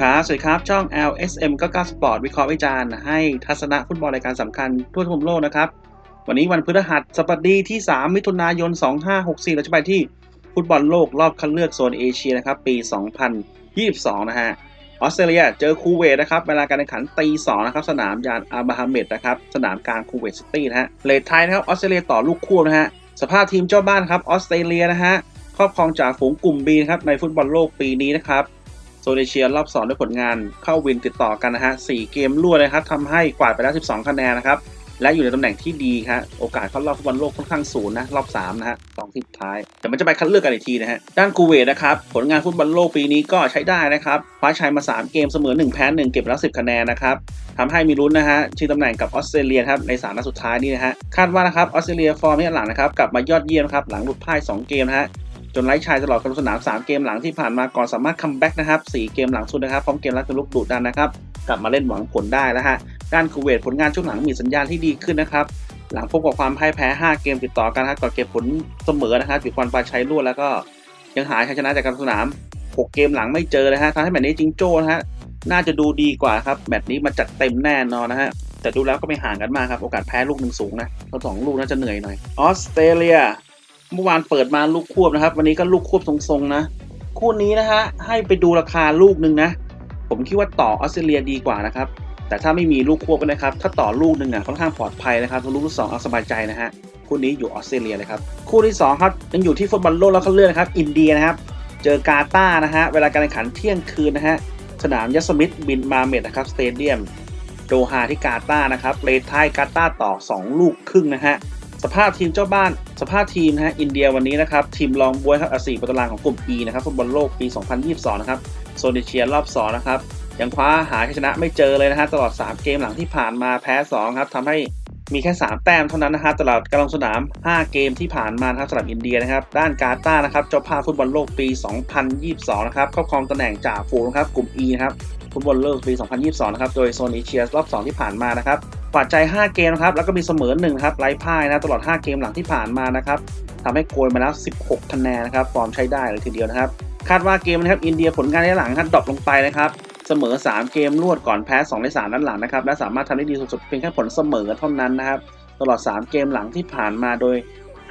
ครับสวัสดีครับ ช่อง LSM 99 Sport วิเคราะห์วิจารณ์ให้ทัศนะฟุตบอลรายการสำคัญทั่วทุกมุมโลกนะครับ วันนี้วันพฤหัสบดีที่ 3 มิถุนายน 2564 เราจะไปที่ฟุตบอลโลกรอบคัดเลือกโซนเอเชียนะครับ ปี 2022 นะฮะ ออสเตรเลียเจอคูเวตนะครับ เวลาการแข่งขันตี2นะครับ สนามยานอาบาฮัมเมดนะครับ สนามกลางคูเวตซิตี้นะฮะ เลทไทยนะครับ ออสเตรเลียต่อลูกคู่นะฮะ สภาพทีมเจ้าบ้านครับ ออสเตรเลียนะฮะ ครอบครองจากฝูงกลุ่ม B นะครับ ในฟุตบอลโลกปีนี้นะครับ โซนเอเชียรอบ2ด้วยผลงานเข้าวินติดต่อกันนะฮะ4เกมรวดนะครับทำให้กวาดไปแล้ว 12 คะแนนนะครับ และอยู่ในตำแหน่งที่ดีครับโอกาสเข้ารอบฟุตบอลโลกค่อนข้างสูงนะรอบ3นะฮะสองทีมสุดท้าย แต่มันจะไปคัดเลือกกันอีกทีนะฮะด้านกูเวตนะครับผลงานฟุตบอลโลกปีนี้ก็ใช้ได้นะครับคว้าชัยมา 3 เกมเสมอ 1 แพ้ 1 เก็บแล้ว 10 คะแนนนะครับทำให้มีลุ้นนะฮะชิงตำแหน่งกับออสเตรเลียครับในสามนัดสุดท้ายนี่นะฮะคาดว่านะครับออสเตรเลียฟอร์มที่หลังนะครับกลับมายอดเยี่ยมครับหลังหลุดพ่าย 2 เกมนะฮะ จนไร้ชัยตลอดการลงสนาม 3 เกมหลังที่ผ่านมาก่อนสามารถคัมแบ็กนะครับ 4 เกมหลังสุดนะครับ พร้อมเกมรับเป็นลูกดุดันนะครับ กลับมาเล่นหวังผลได้แล้วฮะด้านคูเวตผลงานช่วงหลังมีสัญญาณที่ดีขึ้นนะครับหลังพบกับความพ่ายแพ้ 5 เกมติดต่อกันนะครับก่อนเก็บผลเสมอนะครับจุดควันปลาชัยรวดแล้วก็ยังหาชัยชนะจากการสนาม 6 เกมหลังไม่เจอเลยฮะทำให้แมตช์นี้จิงโจ้นะฮะน่าจะดูดีกว่าครับแมตช์นี้มาจัดเต็มแน่นอนนะฮะแต่ดูแล้วก็ไม่ห่างกันมากครับ โอกาสแพ้ลูกหนึ่งสูงนะเราสองลูกน่าจะเหนื่อยหน่อยออสเตรเลีย เมื่อวานเปิดมาลูกควบนะครับ วันนี้ก็ลูกควบทรงๆนะ คู่นี้นะฮะให้ไปดูราคาลูกหนึ่งนะ ผมคิดว่าต่อออสเตรเลียดีกว่านะครับ แต่ถ้าไม่มีลูกควบก็นะครับ ถ้าต่อลูกหนึ่งอะค่อนข้างปลอดภัยนะครับลูกที่สองเอาสบายใจนะฮะคู่นี้อยู่ออสเตรเลียเลยครับคู่ที่สองครับยังอยู่ที่ฟุตบอลโลกแล้วเขาเลื่อนครับ อินเดียนะครับ เจอกาตาร์นะฮะเวลาการแข่งขันเที่ยงคืนนะฮะสนามยัสมิธบินมาเมดนะครับสเตเดียมโดฮาที่กาตาร์นะครับเลทไทยกาตาร์ต่อ 2 ลูกครึ่งนะฮะ สภาพทีมเจ้าบ้านสภาพทีมนะฮะอินเดียวันนี้นะครับทีมรองบวยครับอันสี่ประตารางของกลุ่ม E นะครับฟุตบอลโลกปี 2022 นะครับโซนเอเชียรอบ2นะครับยังคว้าหาชัยชนะไม่เจอเลยนะฮะตลอด 3 เกมหลังที่ผ่านมาแพ้2ครับทำให้มีแค่ 3 แต้มเท่านั้นนะฮะตลอดการลงสนาม 5 เกมที่ผ่านมานะครับสำหรับอินเดียนะครับด้านกาตาร์นะครับเจ้าภาพฟุตบอลโลกปี 2022 นะครับครอบครองตำแหน่งจ่าฝูงครับกลุ่ม E นะครับฟุตบอลโลกปี 2022 นะครับโดยโซนเอเชียรอบ 2 ที่ผ่านมานะครับ กวาดใจ 5 เกมนะครับ แล้วก็มีเสมอ1ครับไร้พ่ายนะตลอด 5 เกมหลังที่ผ่านมานะครับทำให้โกยมาแล้ว 16 คะแนนนะครับฟอร์มใช้ได้เลยทีเดียวนะครับ คาดว่าเกมนะครับอินเดียผลงานในหลังครับดรอปลงไปนะครับเสมอ 3 เกมรวดก่อนแพ้2ใน3นัดหลังนะครับและสามารถทำได้ดีสุดๆเพียงแค่ผลเสมอเท่านั้นนะครับ ตลอด 3 เกมหลังที่ผ่านมาโดย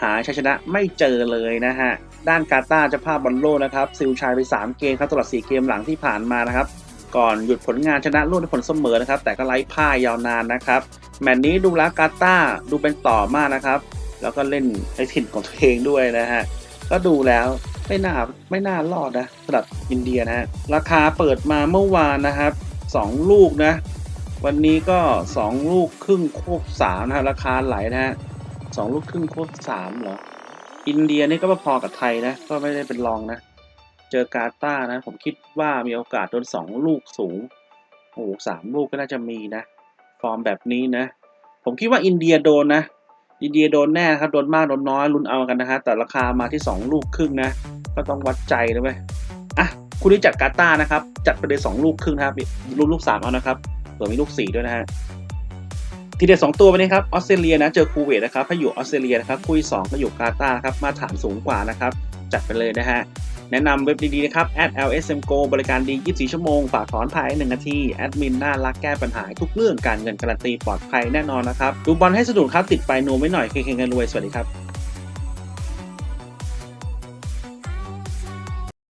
หาชัยชนะไม่เจอเลยนะฮะด้านกาตาร์จะภาพบอลโลนะครับซิลชัยไป 3 เกมครับตลอด 4 เกมหลังที่ผ่านมานะครับ ก่อนหยุดผลงานชนะรวดด้วยผลเสมอนะครับ แต่ก็ไร้พ่ายยาวนานนะครับ แมตช์นี้ดูแล้วกาตาดูเป็นต่อมากนะครับ แล้วก็เล่นในถิ่นของตัวเองด้วยนะฮะก็ดูแล้วไม่น่าไม่น่ารอดนะสำหรับอินเดียนะฮะราคาเปิดมาเมื่อวานนะครับ 2 ลูกนะ วันนี้ก็ 2 ลูกครึ่งควบสามนะฮะราคาไหลนะฮะสองลูกครึ่งควบสามเหรออินเดียนี่ก็พอกับไทยนะ ก็ไม่ได้เป็นรองนะ เจอกาตาร์นะ ผมคิดว่ามีโอกาสโดนสองลูกสูง โอ้โหสามลูกก็น่าจะมีนะ ฟอร์มแบบนี้นะ ผมคิดว่าอินเดียโดนนะ อินเดียโดนแน่ครับ โดนมาก โดนน้อยลุ้นเอากันนะฮะ แต่ราคามาที่ 2 ลูกครึ่งนะ ก็ต้องวัดใจนะเว้ยอะ คุณที่จัดกาตาร์นะครับ จัดไปเลยสองลูกครึ่งนะครับลูกลูกสามเอานะครับเผื่อมีลูกสี่ด้วยนะฮะทีเด็ดสองตัววันนี้ครับออสเตรเลียนะเจอคูเวตนะครับถ้าอยู่ออสเตรเลียนะครับคู่ที่สองก็อยู่กาตาร์ครับมาตรฐานสูงกว่านะครับ จัดไปเลยนะฮะ แนะนำเว็บดีๆนะครับ @lsmgo บริการดี 24 ชั่วโมง ฝากถอนภายใน1นาที แอดมินน่ารักแก้ปัญหาทุกเรื่องการเงินการันตีปลอดภัยแน่นอนนะครับ ดูบอลให้สนุกครับ ติดไปนูไว้หน่อยเคงๆกันรวย สวัสดีครับ